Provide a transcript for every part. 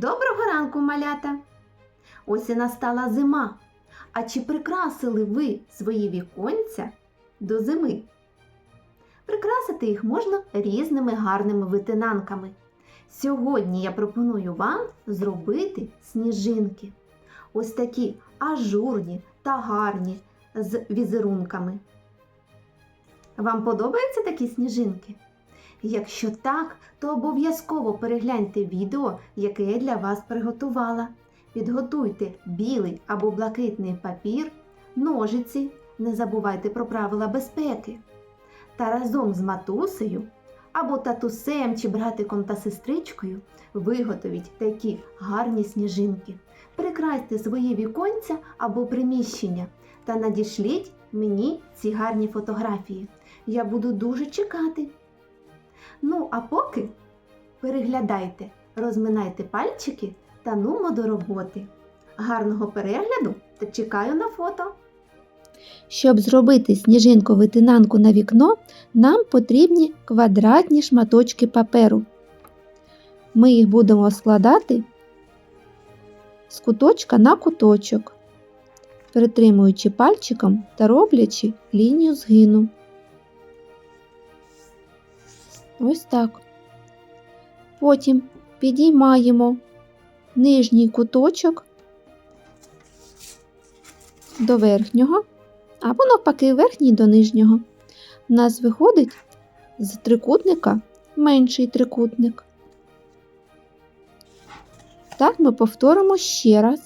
Доброго ранку, малята! Ось і настала зима. А чи прикрасили ви свої віконця до зими? Прикрасити їх можна різними гарними витинанками. Сьогодні я пропоную вам зробити сніжинки. Ось такі ажурні та гарні з візерунками. Вам подобаються такі сніжинки? Якщо так, то обов'язково перегляньте відео, яке я для вас приготувала. Підготуйте білий або блакитний папір, ножиці, не забувайте про правила безпеки. Та разом з матусею або татусем чи братиком та сестричкою виготовіть такі гарні сніжинки. Прикрасьте свої віконця або приміщення та надішліть мені ці гарні фотографії. Я буду дуже чекати. Ну, а поки переглядайте, розминайте пальчики та нумо до роботи. Гарного перегляду та чекаю на фото. Щоб зробити сніжинку витинанку на вікно, нам потрібні квадратні шматочки паперу. Ми їх будемо складати з куточка на куточок, притримуючи пальчиком та роблячи лінію згину. Ось так. Потім підіймаємо нижній куточок до верхнього або навпаки верхній до нижнього. У нас виходить з трикутника менший трикутник. Так ми повторимо ще раз.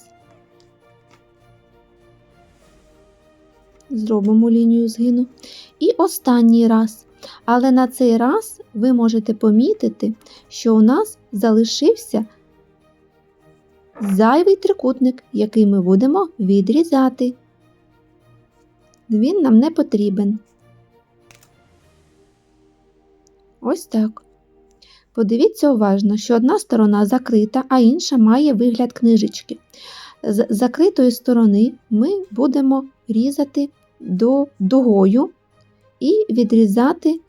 Зробимо лінію згину. І останній раз. Але на цей раз ви можете помітити, що у нас залишився зайвий трикутник, який ми будемо відрізати. Він нам не потрібен. Ось так. Подивіться уважно, що одна сторона закрита, а інша має вигляд книжечки. З закритої сторони ми будемо різати до дугою і відрізати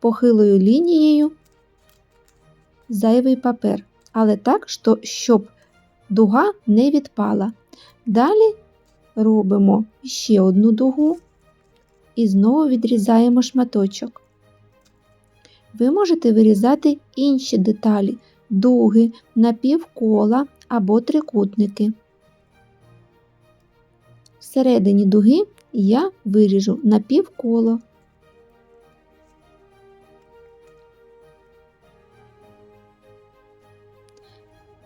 похилою лінією зайвий папер, але так, що- щоб дуга не відпала. Далі робимо ще одну дугу і знову відрізаємо шматочок. Ви можете вирізати інші деталі, дуги, напівкола або трикутники. Всередині дуги я виріжу напівколо.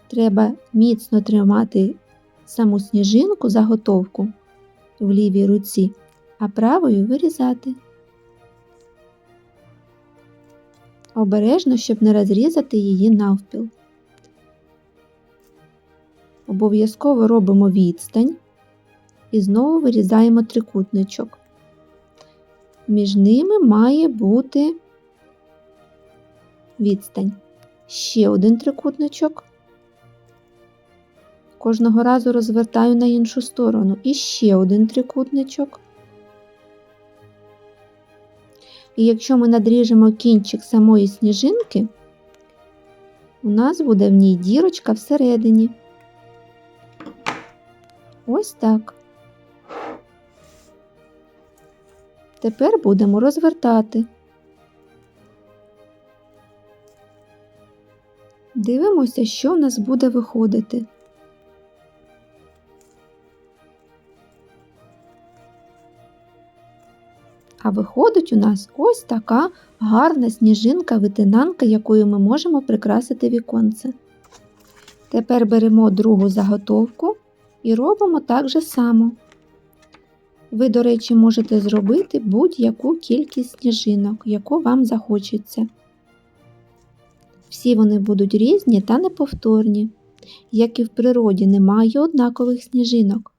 Треба міцно тримати саму сніжинку заготовку в лівій руці, а правою вирізати. Обережно, щоб не розрізати її навпіл. Обов'язково робимо відстань і знову вирізаємо трикутничок. Між ними має бути відстань. Ще один трикутничок. Кожного разу розвертаю на іншу сторону і ще один трикутничок. І якщо ми надріжемо кінчик самої сніжинки, у нас буде в ній дірочка всередині. Ось так. Тепер будемо розвертати. Дивимося, що в нас буде виходити. А виходить у нас ось така гарна сніжинка-витинанка, якою ми можемо прикрасити віконце. Тепер беремо другу заготовку і робимо так же само. Ви, до речі, можете зробити будь-яку кількість сніжинок, яку вам захочеться. Всі вони будуть різні та неповторні, як і в природі немає однакових сніжинок.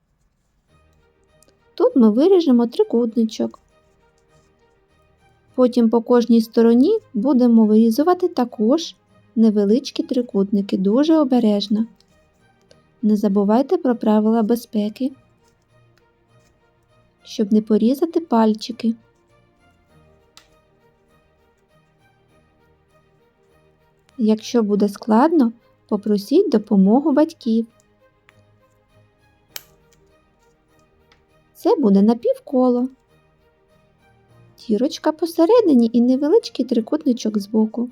Тут ми виріжемо трикутничок. Потім по кожній стороні будемо вирізувати також невеличкі трикутники, дуже обережно. Не забувайте про правила безпеки, щоб не порізати пальчики. Якщо буде складно, попросіть допомогу батьків. Це буде напівколо. Тірочка посередині і невеличкий трикутничок збоку.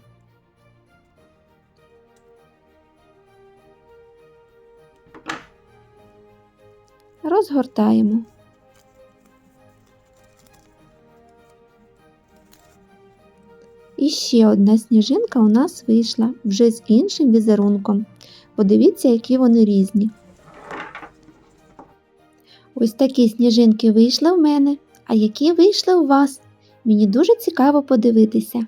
Розгортаємо. І ще одна сніжинка у нас вийшла вже з іншим візерунком. Подивіться, які вони різні. Ось такі сніжинки вийшли в мене, а які вийшли у вас. Мені дуже цікаво подивитися.